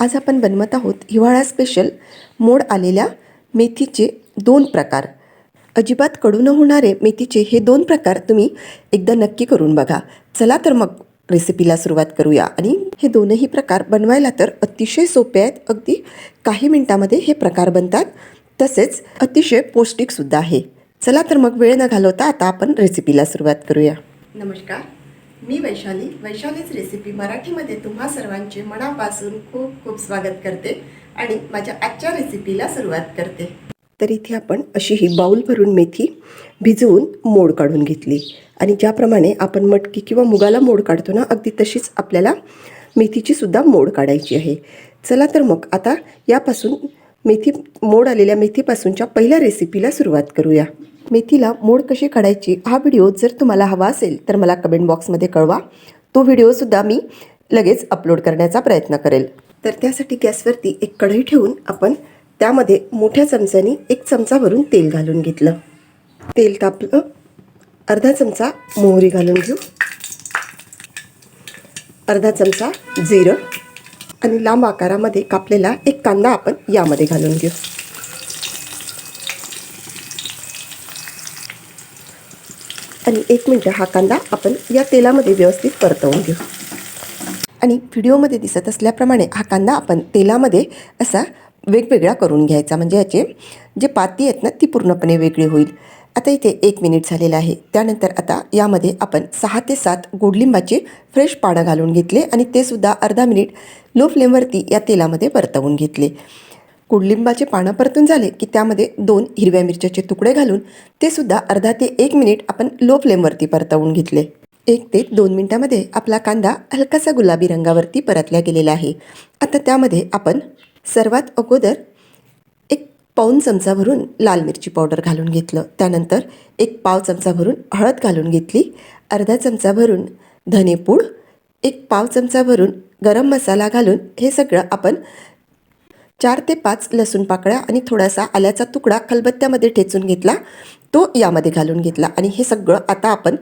आज आपण बनवत आहोत हिवाळा स्पेशल मोड आलेल्या मेथीचे दोन प्रकार. अजिबात कडू न होणारे मेथीचे हे दोन प्रकार तुम्ही एकदा नक्की करून बघा. चला तर मग रेसिपीला सुरुवात करूया. आणि हे दोनही प्रकार बनवायला तर अतिशय सोपे आहेत. अगदी काही मिनटामध्ये हे प्रकार बनतात. तसेच अतिशय पौष्टिकसुद्धा आहे. चला तर मग वेळ न घालवता आता आपण रेसिपीला सुरुवात करूया. नमस्कार. मी वैशाली वैशालीच रेसिपी मराठीमध्ये तुम्हा सर्वांचे मनापासून खूप खूप स्वागत करते आणि माझ्या आजच्या रेसिपीला सुरुवात करते. तर इथे आपण अशी ही बाऊल भरून मेथी भिजवून मोड काढून घेतली. आणि ज्याप्रमाणे आपण मटकी किंवा मुगाला मोड काढतो ना अगदी तशीच आपल्याला मेथीची सुद्धा मोड काढायची आहे. चला तर मग आता यापासून मेथी मोड आलेल्या मेथीपासूनच्या पहिल्या रेसिपीला सुरुवात करूया. मेथीला मोड कशी काढायची हा व्हिडिओ जर तुम्हाला हवा असेल तर मला कमेंट बॉक्समध्ये कळवा. तो व्हिडिओसुद्धा मी लगेच अपलोड करण्याचा प्रयत्न करेल. तर त्यासाठी गॅसवरती एक कढई ठेवून आपण त्यामध्ये मोठ्या चमच्याने एक चमचा भरून तेल घालून घेतलं. तेल तापलं. अर्धा चमचा मोहरी घालून घेऊ. अर्धा चमचा जिरं. आणि लांब आकारामध्ये कापलेला एक कांदा आपण यामध्ये घालून घेऊ. आणि एक मिनटं हा कांदा आपण या तेलामध्ये व्यवस्थित परतवून घेऊ. आणि व्हिडिओमध्ये दिसत असल्याप्रमाणे हा कांदा आपण तेलामध्ये असा वेगवेगळा करून घ्यायचा. म्हणजे याचे जे पाती आहेत ना ती पूर्णपणे वेगळी होईल. आता इथे एक मिनिट झालेलं आहे. त्यानंतर आता यामध्ये आपण सहा ते सात गोडलिंबाचे फ्रेश पानं घालून घेतले आणि ते सुद्धा अर्धा मिनिट लो फ्लेमवरती या तेलामध्ये परतवून घेतले. कुडलिंबाचे पानं परतून झाले की त्यामध्ये दोन हिरव्या मिरच्याचे तुकडे घालून ते सुद्धा अर्धा ते एक मिनिट आपण लो फ्लेमवरती परतवून घेतले. एक ते दोन मिनटामध्ये आपला कांदा हलकासा गुलाबी रंगावरती परतला गेलेला आहे. आता त्यामध्ये आपण सर्वात अगोदर एक पाऊन चमचा भरून लाल मिरची पावडर घालून घेतलं. त्यानंतर एक पाव चमचा भरून हळद घालून घेतली. अर्धा चमचा भरून धनेपूड एक पाव चमचा भरून गरम मसाला घालून हे सगळं आपण चार ते पाच लसूण पाकळ्या आणि थोडासा आल्याचा तुकडा खलबत्त्यामध्ये ठेचून घेतला. तो यामध्ये घालून घेतला. आणि हे सगळं आता आपण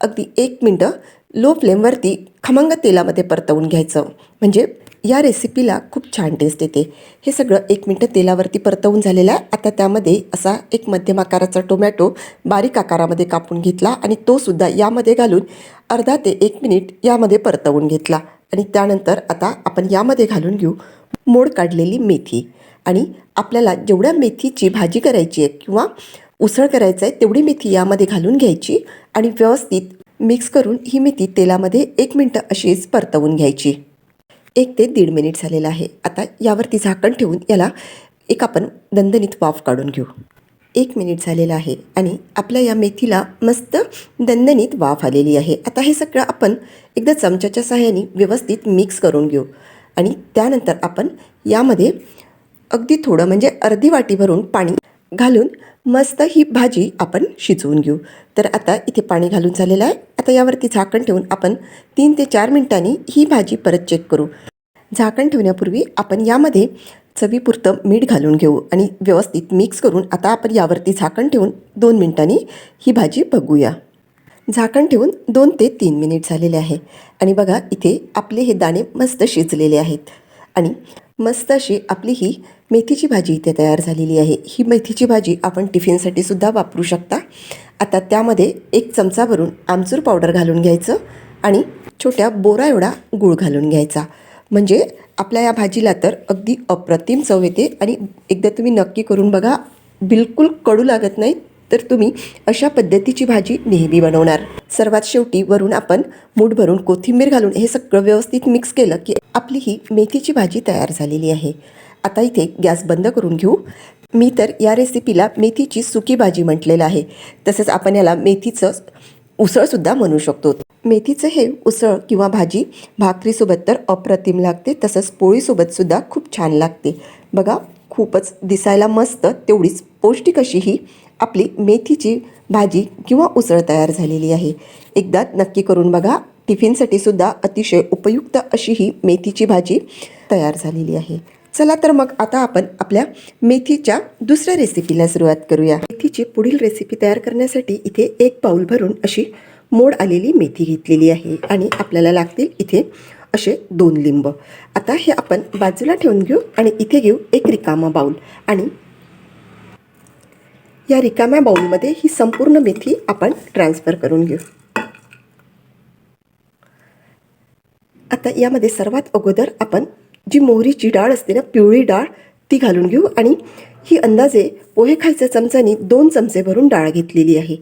अगदी एक मिनटं लो फ्लेमवरती खमंग तेलामध्ये परतवून घ्यायचं. म्हणजे या रेसिपीला खूप छान टेस्ट येते. हे सगळं एक मिनटं तेलावरती परतवून झालेलं आहे. आता त्यामध्ये असा एक मध्यम आकाराचा टोमॅटो बारीक आकारामध्ये कापून घेतला आणि तो सुद्धा यामध्ये घालून अर्धा ते एक मिनिट यामध्ये परतवून घेतला. आणि त्यानंतर आता आपण यामध्ये घालून घेऊ. मोड काढलेली मेथी. आणि आपल्याला जेवढ्या मेथीची भाजी करायची आहे किंवा उसळ करायचं आहे तेवढी मेथी यामध्ये घालून घ्यायची आणि व्यवस्थित मिक्स करून ही मेथी तेलामध्ये एक मिनटं अशीच परतवून घ्यायची. एक ते दीड मिनिट झालेलं आहे. आता यावरती झाकण ठेवून याला एक आपण दणदणीत वाफ काढून घेऊ. एक मिनिट झालेलं आहे आणि आपल्या या मेथीला मस्त दणदणीत वाफ आलेली आहे. आता हे सगळं आपण एकदा चमच्याच्या सहाय्याने व्यवस्थित मिक्स करून घेऊ. आणि त्यानंतर आपण यामध्ये अगदी थोडं म्हणजे अर्धी वाटी भरून पाणी घालून मस्त ही भाजी आपण शिजवून घेऊ. तर आता इथे पाणी घालून झालेलं आहे. आता यावरती झाकण ठेवून आपण तीन ते चार मिनिटांनी ही भाजी परत चेक करू. झाकण ठेवण्यापूर्वी आपण यामध्ये चवीपुरतं मीठ घालून घेऊ आणि व्यवस्थित मिक्स करून आता आपण यावरती झाकण ठेवून दोन मिनिटांनी ही भाजी बघूया. झाकण ठेवून दोन ते तीन मिनिट झालेले आहे. आणि बघा इथे आपले हे दाणे मस्त शिजलेले आहेत. आणि मस्त अशी आपली ही मेथीची भाजी इथे तयार झालेली आहे. ही मेथीची भाजी आपण टिफिनसाठी सुद्धा वापरू शकता. आता त्यामध्ये एक चमचा भरून आमचूर पावडर घालून घ्यायचं आणि छोट्या बोरा एवढा गूळ घालून घ्यायचा. म्हणजे आपल्या या भाजीला तर अगदी अप्रतिम चव येते आणि एकदा तुम्ही नक्की करून बघा बिलकुल कडू लागत नाही तर तुम्ही अशा पद्धतीची भाजी नेहमी बनवणार. सर्वात शेवटी वरून आपण मूठ भरून कोथिंबीर घालून हे सगळं व्यवस्थित मिक्स केलं की आपली ही मेथीची भाजी तयार झालेली आहे. आता इथे गॅस बंद करून घेऊ. मी तर या रेसिपीला मेथीची सुकी भाजी म्हटलेलं आहे. तसंच आपण याला मेथीचं उसळसुद्धा म्हणू शकतो. मेथीचं हे उसळ किंवा भाजी भाकरीसोबत तर अप्रतिम लागते. तसंच पोळीसोबतसुद्धा खूप छान लागते. बघा खूपच दिसायला मस्त तेवढीच पौष्टिक अशी ही आपली मेथीची भाजी किंवा उसळ तयार झालेली आहे. एकदा नक्की करून बघा. टिफिनसाठी सुद्धा अतिशय उपयुक्त अशी ही मेथीची भाजी तयार झालेली आहे. चला तर मग आता आपण आपल्या मेथीच्या दुसऱ्या रेसिपीला सुरुवात करूया. मेथीची पुढील रेसिपी तयार करण्यासाठी इथे एक पाऊल भरून अशी मोड आलेली मेथी घेतलेली आहे आणि आपल्याला लागतील इथे असे दोन लिंब. आता हे आपण बाजूला ठेवून घेऊ आणि इथे घेऊ एक रिकामा बाऊल आणि या रिकाम्या बाऊलमध्ये ही संपूर्ण मेथी आपण ट्रान्सफर करून घेऊ. आता यामध्ये सर्वात अगोदर आपण जी मोहरीची डाळ असते ना पिवळी डाळ ती घालून घेऊ आणि ही अंदाजे पोहे खायच्या चमच्यानी दोन चमचे भरून डाळ घेतलेली आहे.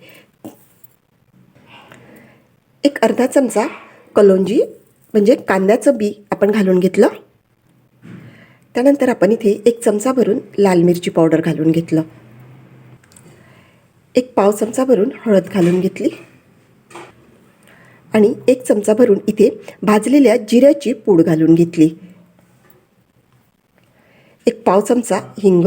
एक अर्धा चमचा कलोंजी म्हणजे कांद्याचं बी आपण घालून घेतलं. त्यानंतर आपण इथे एक चमचा भरून लाल मिरची पावडर घालून घेतलं. एक पाव चमचा भरून हळद घालून घेतली. आणि एक चमचा भरून इथे भाजलेल्या जिऱ्याची पूड घालून घेतली. एक पाव चमचा हिंग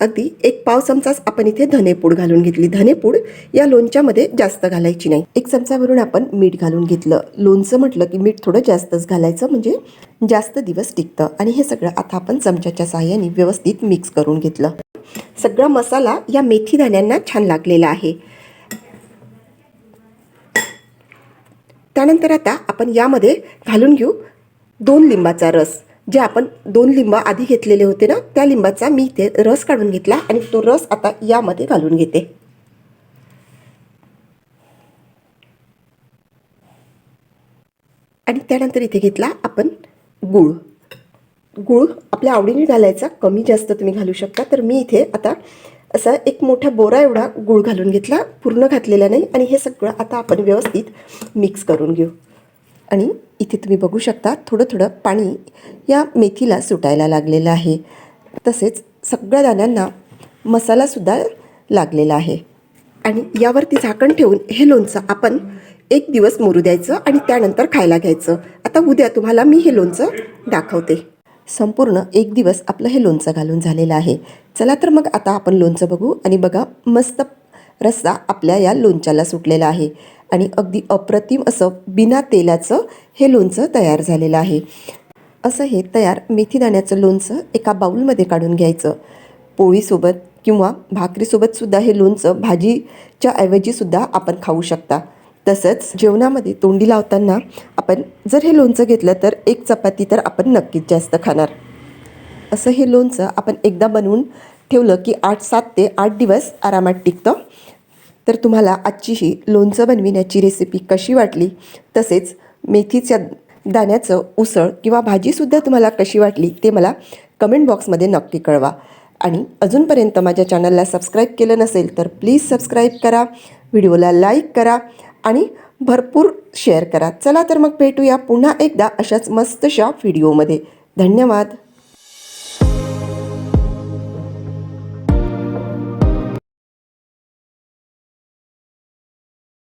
अगदी एक पाव चमचाच आपण इथे धनेपूड घालून घेतली. धनेपूड या लोणच्यामध्ये जास्त घालायची नाही. एक चमचा भरून आपण मीठ घालून घेतलं. लोणचं म्हटलं की मीठ थोडं जास्तच घालायचं म्हणजे जास्त दिवस टिकतं. आणि हे सगळं आता आपण चमच्याच्या साह्याने व्यवस्थित मिक्स करून घेतलं. सगळा मसाला या मेथी दाण्यांना छान लागलेला आहे. त्यानंतर आता आपण यामध्ये घालून घेऊ दोन लिंबाचा रस. जे आपण दोन लिंब आधी घेतलेले होते ना त्या लिंबाचा मी इथे रस काढून घेतला आणि तो रस आता यामध्ये घालून घेते. आणि त्यानंतर इथे घेतला आपण गूळ. गूळ आपल्या आवडीने घालायचा कमी जास्त तुम्ही घालू शकता. तर मी इथे आता असा एक मोठा बोरा एवढा गूळ घालून घेतला पूर्ण घातलेला नाही. आणि हे सगळं आता आपण व्यवस्थित मिक्स करून घेऊ. आणि इथे तुम्ही बघू शकता थोडं थोडं पाणी या मेथीला सुटायला लागलेलं आहे. तसेच सगळ्या दाण्यांना मसालासुद्धा लागलेला आहे. आणि यावरती झाकण ठेवून हे लोणचं आपण एक दिवस मोरू द्यायचं आणि त्यानंतर खायला घ्यायचं. आता उद्या तुम्हाला मी हे लोणचं दाखवते. संपूर्ण एक दिवस आपलं हे लोणचं घालून झालेलं आहे. चला तर मग आता आपण लोणचं बघू आणि बघा मस्त रस्सा आपल्या या लोणच्याला सुटलेला आहे. आणि अगदी अप्रतिम असं बिना तेलाचं हे लोणचं तयार झालेलं आहे. असं हे तयार मेथीदाण्याचं लोणचं एका बाऊलमध्ये काढून घ्यायचं. पोळीसोबत किंवा भाकरीसोबतसुद्धा हे लोणचं भाजीच्या ऐवजीसुद्धा आपण खाऊ शकता. तसंच जेवणामध्ये तोंडी लावताना आपण जर हे लोणचं घेतलं तर एक चपाती तर आपण नक्कीच जास्त खाणार. असं हे लोणचं आपण एकदा बनवून ठेवलं की आठ सात ते आठ दिवस आरामात टिकतं. तर तुम्हाला आजची ही लोणचं बनविण्याची रेसिपी कशी वाटली? तसेच मेथीच्या दाण्याचं उसळ किंवा भाजीसुद्धा तुम्हाला कशी वाटली ते मला कमेंट बॉक्समध्ये नक्की कळवा. आणि अजूनपर्यंत माझ्या चॅनलला सबस्क्राईब केलं नसेल तर प्लीज सबस्क्राईब करा व्हिडिओला लाईक करा आणि भरपूर शेअर करा. चला तर मग भेटूया पुन्हा एकदा अशाच मस्तशा व्हिडिओमध्ये धन्यवाद.